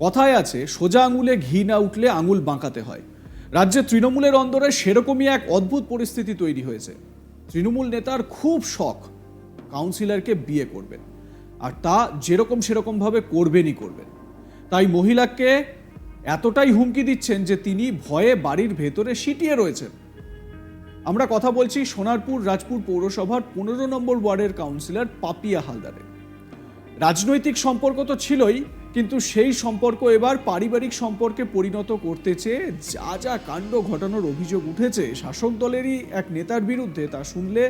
কথায় আছে, সোজা আঙুলে ঘি না উঠলে আঙুল বাঁকাতে হয়। রাজ্যে তৃণমূলের অন্দরে সেরকমই এক অদ্ভুত পরিস্থিতি তৈরি হয়েছে। তৃণমূল নেতার খুব শখ, কাউন্সিলরকে বিয়ে করবেন। আর তা যেরকম সেরকমভাবে করবেনই করবেন। তাই মহিলাকে এতটাই হুমকি দিচ্ছেন যে তিনি ভয়ে বাড়ির ভেতরে সিটিয়ে রয়েছেন। আমরা কথা বলছি সোনারপুর রাজপুর পৌরসভার পনেরো নম্বর ওয়ার্ডের কাউন্সিলর পাপিয়া হালদারের। রাজনৈতিক সম্পর্ক তো ছিলই কিন্তু সেই সম্পর্ক এবার পারিবারিক সম্পর্কে পরিণত করতে চেয়ে যা যা কাণ্ড ঘটানোর অভিযোগ উঠেছে, শাসক দলেরই এক নেতার বিরুদ্ধে তা শুনলে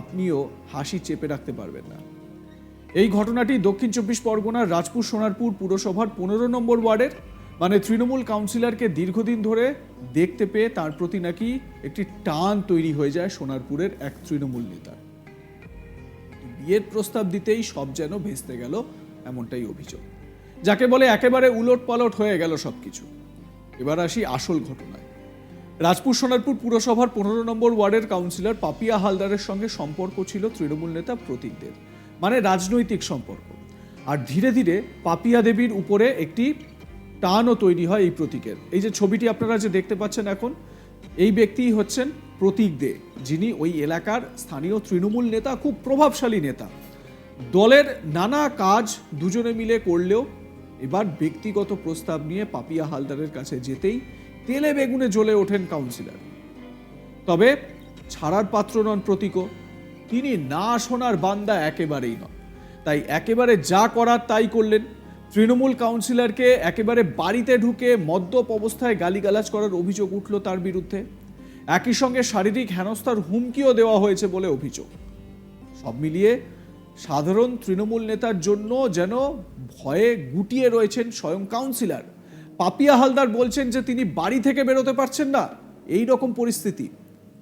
আপনিও হাসি চেপে রাখতে পারবেন না। এই ঘটনাটি দক্ষিণ চব্বিশ পরগনার রাজপুর সোনারপুর পুরসভার পনেরো নম্বর ওয়ার্ডের মানে তৃণমূল কাউন্সিলরকে দীর্ঘদিন ধরে দেখতে পেয়ে তার প্রতি নাকি একটি টান তৈরি হয়ে যায় সোনারপুরের এক তৃণমূল নেতার বিয়ের প্রস্তাব দিতেই সব যেন ভেস্তে গেল, এমনটাই অভিযোগ। যাকে বলে একেবারে উলট পালট হয়ে গেল সবকিছু। এবার আসি আসল ঘটনায়। রাজপুর সোনারপুর পুরসভার পনেরো নম্বর ওয়ার্ডের কাউন্সিলর পাপিয়া হালদারের সঙ্গে সম্পর্ক ছিল তৃণমূল নেতা প্রতীকদের মানে রাজনৈতিক সম্পর্ক। আর ধীরে ধীরে পাপিয়া দেবীর উপরে একটি টানও তৈরি হয় এই প্রতীকের। এই যে ছবিটি আপনারা যে দেখতে পাচ্ছেন এখন, এই ব্যক্তিই হচ্ছেন প্রতীক দে, যিনি ওই এলাকার স্থানীয় তৃণমূল নেতা, খুব প্রভাবশালী নেতা। দলের নানা কাজ দুজনে মিলে করলেও এবার ব্যক্তিগত প্রস্তাব নিয়ে পাপিয়া হালদারের কাছে যেতেই তেলে বেগুনে জ্বলে ওঠেন কাউন্সিলর। তবে ছাড়ার পাত্র নন প্রতীকও, তিনি না শোনার বান্দা একেবারেই নন। তাই একেবারে যা করার তাই করলেন। তৃণমূল কাউন্সিলরকে একেবারে বাড়িতে ঢুকে মদ্যপ অবস্থায় গালিগালাজ করার অভিযোগ উঠল তার বিরুদ্ধে। একই সঙ্গে শারীরিক হেনস্থার হুমকিও দেওয়া হয়েছে বলে অভিযোগ। সব মিলিয়ে সাধারণ তৃণমূল নেতার জন্য যেন ভয়ে গুটিয়ে রয়েছেন স্বয়ং কাউন্সিলর। পাপিয়া হালদার বলছেন যে তিনি বাড়ি থেকে বেরোতে পারছেন না। এই রকম পরিস্থিতি।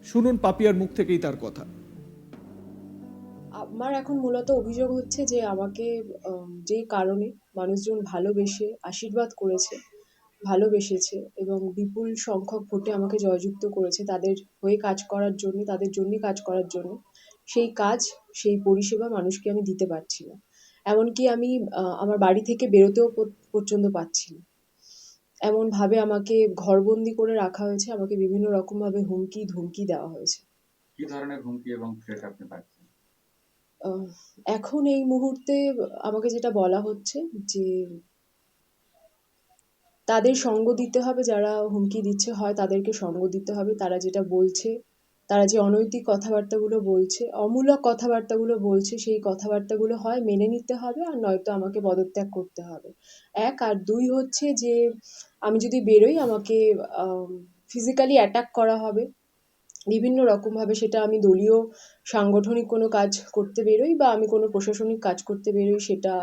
শুনুন পাপিয়ার মুখ থেকেই তার কথা। আমার এখন মূলত অভিযোগ হচ্ছে যে আমাকে আম, যে কারণে মানুষজন ভালোবেসে আশীর্বাদ করেছে ভালোবেসেছে এবং বিপুল সংখ্যক ভোটে আমাকে জয়যুক্ত করেছে তাদের হয়ে কাজ করার জন্য তাদের জন্যই কাজ করার জন্য। সেই কাজ সেই পরিষেবা মানুষকে আমি দিতে পারছি না। এমনকি আমি আমার বাড়ি থেকে বেরোতেও পর্যন্ত পাচ্ছি না। এমনভাবে আমাকে ঘরবন্দি করে রাখা হয়েছে আমাকে বিভিন্ন রকমভাবে হুমকি ধমকি দেওয়া হয়েছে। কি ধরনের হুমকি এবং থ্রেট আপনি পাচ্ছেন? এখন এই মুহূর্তে আমাকে যেটা বলা হচ্ছে যে তাদের সঙ্গ দিতে হবে যারা হুমকি দিচ্ছে হয় তাদেরকে সঙ্গ দিতে হবে। তারা যেটা বলছে তারা যে অনৈতিক কথাবার্তাগুলো বলছে, অমূলক কথাবার্তাগুলো বলছে, সেই কথাবার্তাগুলো হয় মেনে নিতে হবে আর নয়তো আমাকে পদত্যাগ করতে হবে। এক আর দুই হচ্ছে যে আমি যদি বেরোই আমাকে ফিজিক্যালি অ্যাটাক করা হবে। বিভিন্ন রকমভাবে সেটা আমি দলীয় সাংগঠনিক কোনো কাজ করতে বেরোই বা আমি কোনো প্রশাসনিক কাজ করতে বেরোই সেটা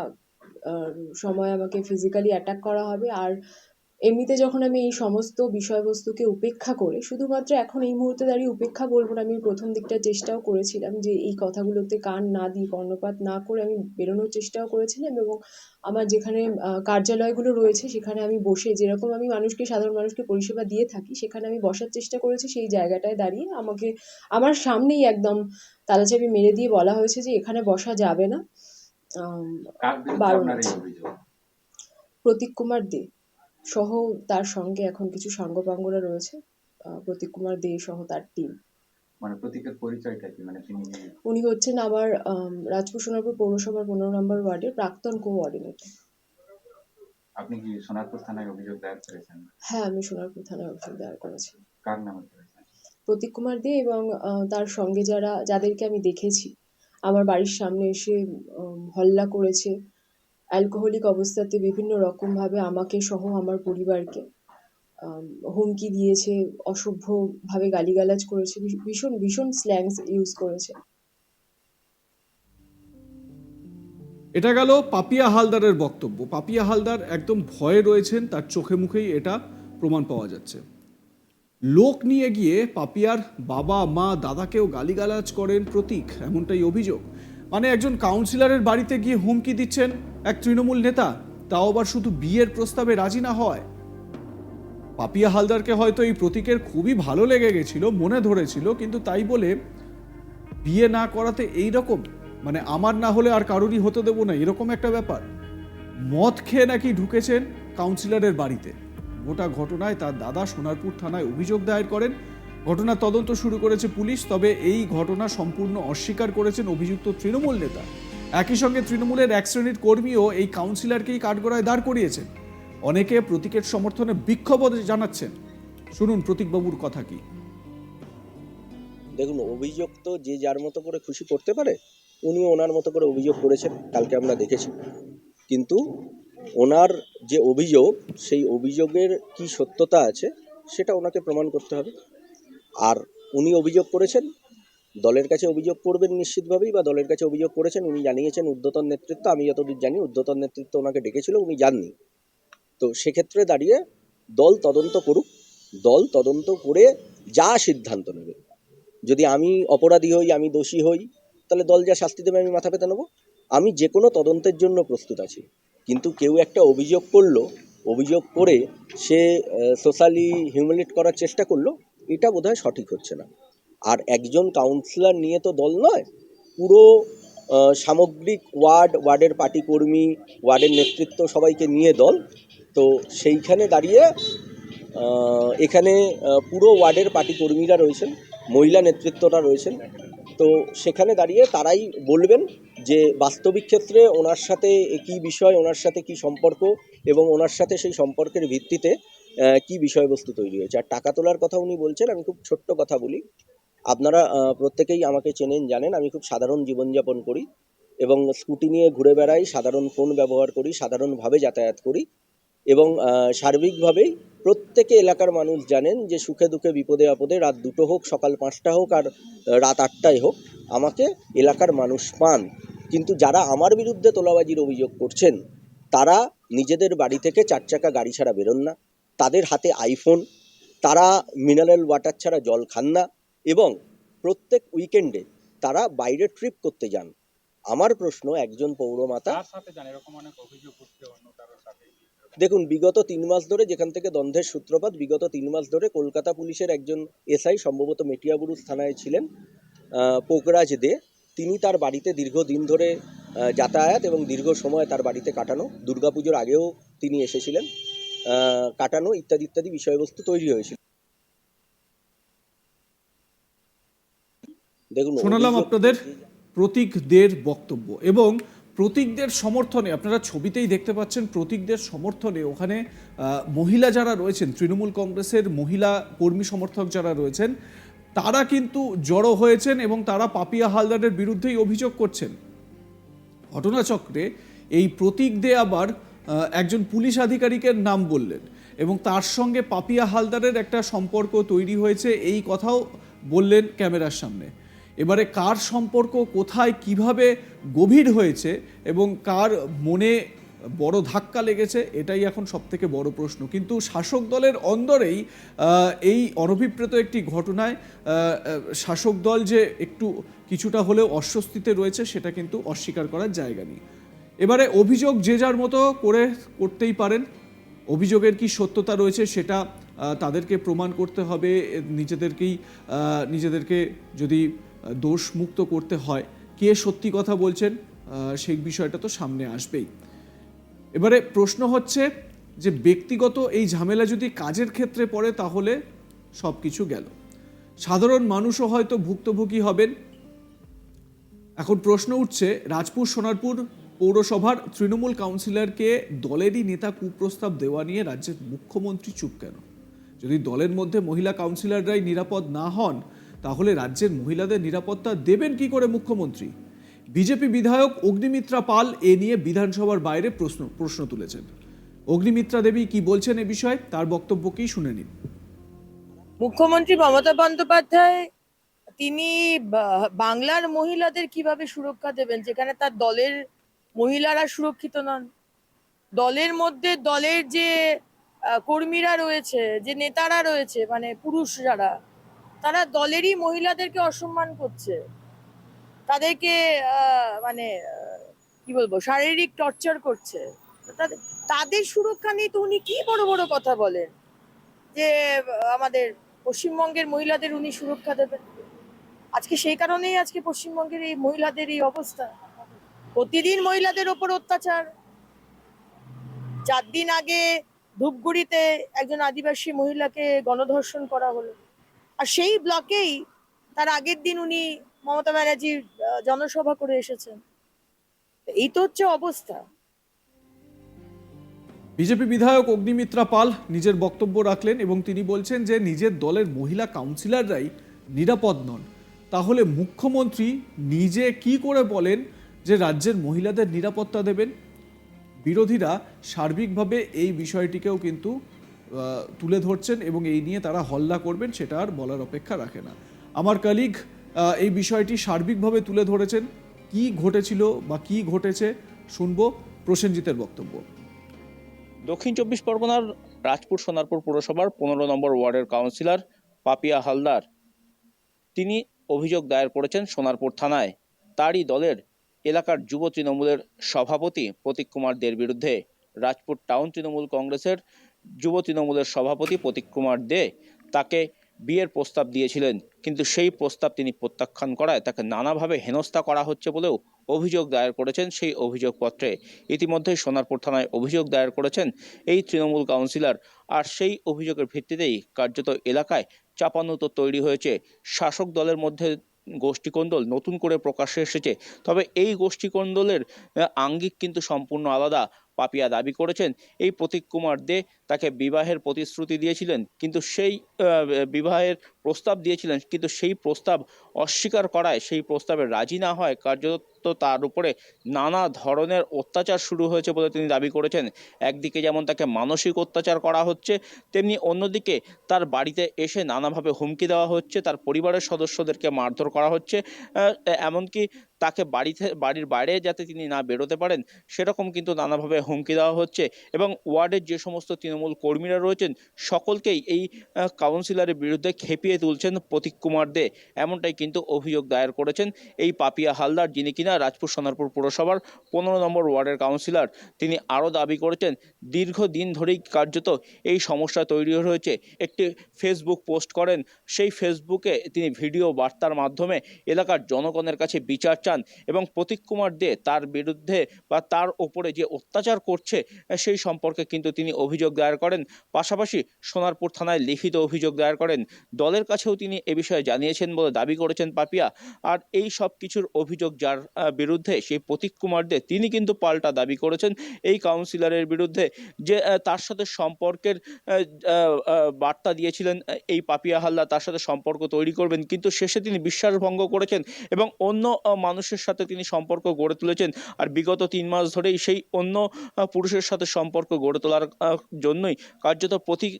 সময় আমাকে ফিজিক্যালি অ্যাটাক করা হবে। আর এমনিতে যখন আমি এই সমস্ত বিষয়বস্তুকে উপেক্ষা করে শুধুমাত্র এখন এই মুহূর্তে দাঁড়িয়ে উপেক্ষা বলব না আমি প্রথম দিকটা চেষ্টাও করেছিলাম যে এই কথাগুলোতে কান না দিই কর্ণপাত না করে আমি বেরোনোর চেষ্টাও করেছিলাম এবং আমার যেখানে কার্যালয়গুলো রয়েছে সেখানে আমি বসে যেরকম আমি মানুষকে সাধারণ মানুষকে পরিষেবা দিয়ে থাকি সেখানে আমি বসার চেষ্টা করেছি সেই জায়গাটায় দাঁড়িয়ে আমাকে আমার সামনেই একদম তালাচাবি মেরে দিয়ে বলা হয়েছে যে এখানে বসা যাবে না। বারণ আছে। প্রতীক কুমার দে। সহ তার সঙ্গে এখন কিছু সাঙ্গপাঙ্গরা রয়েছে প্রতীক কুমার দে সহ তার টিম মানে প্রতীকের পরিচয়টা কি? মানে তিনি উনি হচ্ছেন আমার রাজপুর সোনারপুর পৌরসভার পনেরো নম্বর ওয়ার্ডের প্রাক্তন কোঅর্ডিনেটর আপনি কি সোনারপুর থানায় অভিযোগ দায়ের করেছেন? হ্যাঁ আমি সোনারপুর থানায় অভিযোগ দায়ের করেছি। কার নামে করেছেন? প্রতীক কুমার দে এবং তার সঙ্গে যারা যাদেরকে আমি দেখেছি আমার বাড়ির সামনে এসে হল্লা করেছে অ্যালকোহলিক অবস্থাতে বিভিন্ন রকমভাবে আমাকে সহ আমার পরিবারকে হুমকি দিয়েছে, অসভ্যভাবে গালিগালাজ করেছে ভীষণ ভীষণ স্ল্যাংস ইউজ করেছে। এটা গেল পাপিয়া হালদারের বক্তব্য। পাপিয়া হালদার একদম ভয়ে রয়েছেন, তার চোখে মুখেই এটা প্রমাণ পাওয়া যাচ্ছে। লোক নিয়ে গিয়ে পাপিয়ার বাবা, মা, দাদাকেও গালিগালাজ করেন প্রতীক, এমনটাই অভিযোগ। মানে একজন কাউন্সিলরের বাড়িতে গিয়ে হুমকি দিচ্ছেন এক তৃণমূল নেতা, তাও আবার শুধু বিয়ের প্রস্তাবে রাজি না হয়। পাপিয়া হালদারকে হয়তো এই প্রতীকের খুবই ভালো লেগে গেছিল, মনে ধরেছিল, কিন্তু তাই বলে বিয়ে না করাতে এই রকম মানে আমার না হলে আর কারোরই হতে দেবো না, এরকম একটা ব্যাপার। মদ খেয়ে নাকি ঢুকেছেন কাউন্সিলরের বাড়িতে। গোটা ঘটনায় তার দাদা সোনারপুর থানায় অভিযোগ দায়ের করেন ঘটনার তদন্ত শুরু করেছে পুলিশ, তবে এই ঘটনা সম্পূর্ণ অস্বীকার করেছেন অভিযুক্ত তৃণমূল নেতা। একই সঙ্গে তৃণমূলের এক শ্রেণির কর্মীও এই কাউন্সিলরকেই কাঠগড়ায় দাঁড় করিয়েছেন। অনেকে প্রতীকের সমর্থনে বিক্ষোভ জানাচ্ছেন। শুনুন প্রতীকবাবুর কথা কি। দেখুন, অভিযোগ তো যে যার মতো করে খুশি করতে পারে উনি ওনার মতো করে অভিযোগ করেছেন, কালকে আমরা দেখেছি। কিন্তু ওনার যে অভিযোগ, সেই অভিযোগের কি সত্যতা আছে, সেটা ওনাকে প্রমাণ করতে হবে। আর উনি অভিযোগ করেছেন, দলের কাছে অভিযোগ করবেন নিশ্চিতভাবেই বা দলের কাছে অভিযোগ করেছেন, উনি জানিয়েছেন ঊর্ধ্বতন নেতৃত্ব, আমি যতদূর জানি ঊর্ধ্বতন নেতৃত্ব ওনাকে ডেকেছিল, উনি যাননি। তো সেক্ষেত্রে দাঁড়িয়ে দল তদন্ত করুক, দল তদন্ত করে যা সিদ্ধান্ত নেবে। যদি আমি অপরাধী হই, আমি দোষী হই, তাহলে দল যা শাস্তি দেবে, আমি মাথা পেতে নেব। আমি যে কোনো তদন্তের জন্য প্রস্তুত আছি। কিন্তু কেউ একটা অভিযোগ করল, অভিযোগ করে সে সোশ্যালি হিউমিলেট করার চেষ্টা করল এটা বোধহয় সঠিক হচ্ছে না। আর একজন কাউন্সিলর নিয়ে তো দল নয়, পুরো সামগ্রিক ওয়ার্ড, ওয়ার্ডের পার্টি কর্মী ওয়ার্ডের নেতৃত্ব সবাইকে নিয়ে দল। তো সেইখানে দাঁড়িয়ে এখানে পুরো ওয়ার্ডের পার্টি কর্মীরা রয়েছেন, মহিলা নেতৃত্বটা রয়েছেন। তো সেখানে দাঁড়িয়ে তারাই বলবেন যে বাস্তবিক ক্ষেত্রে ওনার সাথে কী বিষয়, ওনার সাথে কি সম্পর্ক এবং ওনার সাথে সেই সম্পর্কের ভিত্তিতে কি বিষয়বস্তু তৈরি হয়েছে? আর টাকা তোলার কথা উনি বলছেন, আমি খুব ছোট্ট কথা বলি। আপনারা প্রত্যেকেই আমাকে চেনেন, জানেন, আমি খুব সাধারণ জীবনযাপন করি এবং স্কুটি নিয়ে ঘুরে বেড়াই, সাধারণ ফোন ব্যবহার করি, সাধারণভাবে যাতায়াত করি এবং সার্বিকভাবেই প্রত্যেকে এলাকার মানুষ জানেন যে সুখে দুঃখে, বিপদে আপদে রাত দুটো হোক, সকাল পাঁচটা হোক আর রাত আটটায় হোক, আমাকে এলাকার মানুষ পান। কিন্তু যারা আমার বিরুদ্ধে তোলাবাজির অভিযোগ করছেন, তারা নিজেদের বাড়ি থেকে চার চাকা গাড়ি ছাড়া বেরোন না। তাদের হাতে আইফোন তারা মিনারেল ওয়াটার ছাড়া জল খান না এবং প্রত্যেক উইকেন্ডে তারা বাইরে ট্রিপ করতে যান। আমার প্রশ্ন একজন পৌরমাতা দেখুন বিগত তিন মাস ধরে যেখান থেকে দ্বন্দ্বের সূত্রপাত বিগত তিন মাস ধরে কলকাতা পুলিশের একজন এসআই সম্ভবত মেটিয়াবুরুজ থানায় ছিলেন পোকরাজ দে। তিনি তার বাড়িতে দীর্ঘদিন ধরে যাতায়াত এবং দীর্ঘ সময় তার বাড়িতে কাটানো। দুর্গাপুজোর আগেও তিনি এসেছিলেন। কাটানো ইত্যাদি ইত্যাদি বিষয়বস্তু তৈরি হয়েছিল। দেখুন শোনালাম আপনাদের প্রতীকদের বক্তব্য এবং প্রতীকদের সমর্থনে আপনারা ছবিতেই দেখতে পাচ্ছেন প্রতীকদের সমর্থনে ওখানে মহিলা যারা রয়েছেন তৃণমূল কংগ্রেসের মহিলা কর্মী সমর্থক যারা রয়েছেন তারা কিন্তু জড়ো হয়েছেন এবং তারা পাপিয়া হালদারের বিরুদ্ধেই অভিযোগ করছেন। ঘটনাচক্রে এই প্রতীক দে আবার একজন পুলিশ আধিকারিকের নাম বললেন এবং তার সঙ্গে পাপিয়া হালদারের একটা সম্পর্ক তৈরি হয়েছে। এই কথাও বললেন ক্যামেরার সামনে। এবারে কার সম্পর্ক, কোথায়, কীভাবে গভীর হয়েছে এবং কার মনে বড় ধাক্কা লেগেছে, এটাই এখন সব থেকে বড় প্রশ্ন। কিন্তু শাসক দলের অন্দরেই এই অনভিপ্রেত একটি ঘটনায় শাসক দল যে একটু কিছুটা হলেও অস্বস্তিতে রয়েছে, সেটা কিন্তু অস্বীকার করার জায়গা নেই। এবারে অভিযোগ যে যার মতো করে করতেই পারেন। অভিযোগের কি সত্যতা রয়েছে সেটা তাদেরকে প্রমাণ করতে হবে। নিজেদেরকেই নিজেদেরকে যদি আহ, দোষ মুক্ত করতে হয় কে সত্যি কথা বলছেন সেই বিষয়টা তো সামনে আসবেই। এবারে প্রশ্ন হচ্ছে যে ব্যক্তিগত এই ঝামেলা যদি কাজের ক্ষেত্রে পড়ে তাহলে সব কিছু গেল। সাধারণ মানুষও হয়তো ভুক্তভোগী হবেন। এখন প্রশ্ন উঠছে রাজপুর সোনারপুর পৌরসভার তৃণমূল কাউন্সিলরকে দলেরই নেতা কুপ্রস্তাব দেওয়া নিয়ে রাজ্যের মুখ্যমন্ত্রী চুপ কেন? যদি দলের মধ্যে মহিলা কাউন্সিলররাই নিরাপদ না হন, তাহলে রাজ্যের মহিলাদের নিরাপত্তা দেবেন কি করে মুখ্যমন্ত্রী? বিজেপি বিধায়ক অগ্নিমিত্রা পাল এ নিয়ে বিধানসভার বাইরে প্রশ্ন প্রশ্ন তুলেছেন। অগ্নিমিত্রা দেবী কি বলছেন এ বিষয়ে তার বক্তব্যকেই শুনে নিন। মুখ্যমন্ত্রী মমতা বন্দ্যোপাধ্যায়, তিনি বাংলার মহিলাদের কীভাবে সুরক্ষা দেবেন, যেখানে তার দলের মহিলারা সুরক্ষিত নন। দলের মধ্যে দলের যে কর্মীরা রয়েছে, যে নেতারা রয়েছে মানে পুরুষ যারা, তারা দলেরই মহিলাদেরকে অসম্মান করছে। তাদেরকে মানে কি বলব, শারীরিক টর্চার করছে। তাদের সুরক্ষা নিয়ে তো উনি কি বড় বড় কথা বলেন? যে, আমাদের পশ্চিমবঙ্গের মহিলাদের উনি সুরক্ষা দেবেন। আজকে সেই কারণেই আজকে পশ্চিমবঙ্গের এই মহিলাদের এই অবস্থা। প্রতিদিন মহিলাদের ওপর অত্যাচার। চার দিন আগে ধূপগুড়িতে একজন আদিবাসী মহিলাকে গণধর্ষণ করা হলো। আর সেই ব্লকেই তার আগের দিন উনি মমতা ব্যানার্জির জনসভা করে এসেছেন। এই তো হচ্ছে অবস্থা। বিজেপি বিধায়ক অগ্নিমিত্রা পাল নিজের বক্তব্য রাখলেন এবং তিনি বলছেন যে নিজের দলের মহিলা কাউন্সিলররাই নিরাপদ নন। তাহলে মুখ্যমন্ত্রী নিজে কি করে বলেন? যে রাজ্যের মহিলাদের নিরাপত্তা দেবেন, বিরোধীরা সার্বিকভাবে এই বিষয়টিকেও কিন্তু তুলে ধরছেন এবং এই নিয়ে তারা হল্লা করবেন সেটা আর বলার অপেক্ষা রাখে না। আমার কালিগ এই বিষয়টি সার্বিকভাবে তুলে ধরেছেন, কি ঘটেছিল বা কি ঘটেছে শুনব প্রসেনজিতের বক্তব্য। দক্ষিণ চব্বিশ পরগনার রাজপুর সোনারপুর পুরসভার পনেরো নম্বর ওয়ার্ডের কাউন্সিলর পাপিয়া হালদার। তিনি অভিযোগ দায়ের করেছেন সোনারপুর থানায়। তারই দলের এলাকার যুব তৃণমূলের সভাপতি প্রতীক কুমার দের বিরুদ্ধে রাজপুর টাউন তৃণমূল কংগ্রেসের যুব তৃণমূলের সভাপতি প্রতীক কুমার দে তাকে বিয়ের প্রস্তাব দিয়েছিলেন। কিন্তু সেই প্রস্তাব তিনি প্রত্যাখ্যান করায় তাকে নানাভাবে হেনস্থা করা হচ্ছে বলেও অভিযোগ দায়ের করেছেন সেই অভিযোগপত্রে। ইতিমধ্যে সোনারপুর থানায় অভিযোগ দায়ের করেছেন এই তৃণমূল কাউন্সিলর। আর সেই অভিযোগের ভিত্তিতেই কার্যত এলাকায় চাপানুতো তৈরি হয়েছে। শাসক দলের মধ্যে গোষ্ঠীকন্দল নতুন করে প্রকাশ্যে এসেছে। তবে এই গোষ্ঠীকন্দলের আঙ্গিক কিন্তু সম্পূর্ণ আলাদা। পাপিয়া দাবি করেছেন, এই প্রতীক কুমার দে তাকে বিবাহের প্রতিশ্রুতি দিয়েছিলেন, কিন্তু সেই বিবাহের প্রস্তাব দিয়েছিলেন, কিন্তু সেই প্রস্তাব অস্বীকার করায় সেই প্রস্তাবে রাজি না হয় কার্যত তার উপরে নানা ধরনের অত্যাচার শুরু হয়েছে বলে তিনি দাবি করেছেন। একদিকে যেমন তাকে মানসিক অত্যাচার করা হচ্ছে, তেমনি অন্যদিকে তার বাড়িতে এসে নানাভাবে হুমকি দেওয়া হচ্ছে, তার পরিবারের সদস্যদেরকে মারধর করা হচ্ছে। এমনকি তাকে বাড়িতে, বাড়ির বাইরে যাতে তিনি না বেরোতে পারেন, সেরকম কিন্তু নানাভাবে হুমকি দেওয়া হচ্ছে এবং ওয়ার্ডের যে সমস্ত তৃণমূল কর্মীরা রয়েছেন, সকলকেই এই কাউন্সিলরের বিরুদ্ধে খেপিয়ে তুলছেন প্রতীক কুমার দে। এমনটাই কিন্তু অভিযোগ দায়ের করেছেন এই পাপিয়া হালদার যিনি কিনা রাজপুর সোনারপুর পুরসভার পনেরো নম্বর ওয়ার্ডের কাউন্সিলর। তিনি আরও দাবি করেছেন, দীর্ঘদিন ধরেই কার্যত এই সমস্যা তৈরি হয়েছে। একটি ফেসবুক পোস্ট করেন, সেই ফেসবুকে তিনি ভিডিও বার্তার মাধ্যমে এলাকার জনগণের কাছে বিচার চান এবং প্রতীক কুমার দে তার বিরুদ্ধে বা তার ওপরে যে অত্যাচার করছে, সেই সম্পর্কে কিন্তু তিনি অভিযোগ দায়ের করেন। পাশাপাশি সোনারপুর থানায় লিখিত অভিযোগ দায়ের করেন, দলের কাছেও তিনি এ বিষয়ে জানিয়েছেন বলে দাবি করেছেন পাপিয়া। আর এই সব কিছুর অভিযোগ যার বিরুদ্ধে সেই প্রতীক কুমার দে তিনি কিন্তু পাল্টা দাবি করেছেন এই কাউন্সিলরের বিরুদ্ধে যে তার সাথে সম্পর্কের বার্তা দিয়েছিলেন এই পাপিয়া হাল্লা তার সাথে সম্পর্ক তৈরি করবেন। কিন্তু শেষে তিনি বিশ্বাসভঙ্গ করেছেন এবং অন্য মানুষের সাথে তিনি সম্পর্ক গড়ে তুলেছেন। আর বিগত তিন মাস ধরেই সেই অন্য পুরুষের সাথে সম্পর্ক গড়ে তোলার জন্যই কার্যত প্রতীক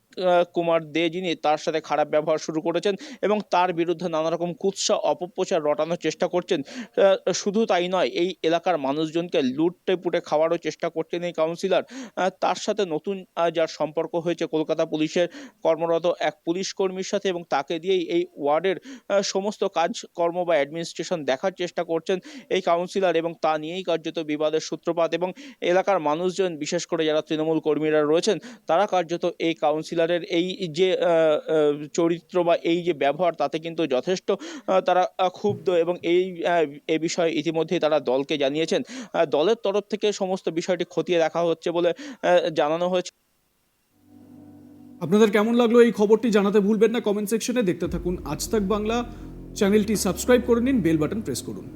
কুমার দে যিনি তার সাথে খারাপ ব্যবহার শুরু করেছেন এবং তার বিরুদ্ধে নানা রকম কুৎসা, অপপ্রচার রটানোর চেষ্টা করছেন। শুধু তাই নয়। এই এলাকার মানুষজনকে লুটে পুটে খাওয়ারও চেষ্টা করছেন এই কাউন্সিলর। তার সাথে নতুন যার সম্পর্ক হয়েছে কলকাতা পুলিশের কর্মরত এক পুলিশ কর্মীর সাথে এবং তাকে দিয়েই এই ওয়ার্ডের সমস্ত কাজকর্ম বা অ্যাডমিনিস্ট্রেশন দেখার চেষ্টা করছেন এই কাউন্সিলর এবং তা নিয়েই কার্যত বিবাদের সূত্রপাত এবং এলাকার মানুষজন, বিশেষ করে যারা তৃণমূল কর্মীরা রয়েছেন, তারা কার্যত এই কাউন্সিলরের এই যে চরিত্র বা এই যে ব্যবহার তাতে কিন্তু যথেষ্ট তারা ক্ষুব্ধ এবং এই এ বিষয়ে ইতিমধ্যেই তারা দলকে জানিয়েছেন। দলের তরফ থেকে সমস্ত বিষয়টি খতিয়ে দেখা হচ্ছে বলে জানানো হয়েছে। আপনাদের কেমন লাগল এই খবরটি জানাতে ভুলবেন না? কমেন্ট সেকশনে দেখতে থাকুন। আজ তাক বাংলা, চ্যানেলটি সাবস্ক্রাইব করে নিন বেল বাটন প্রেস করুন।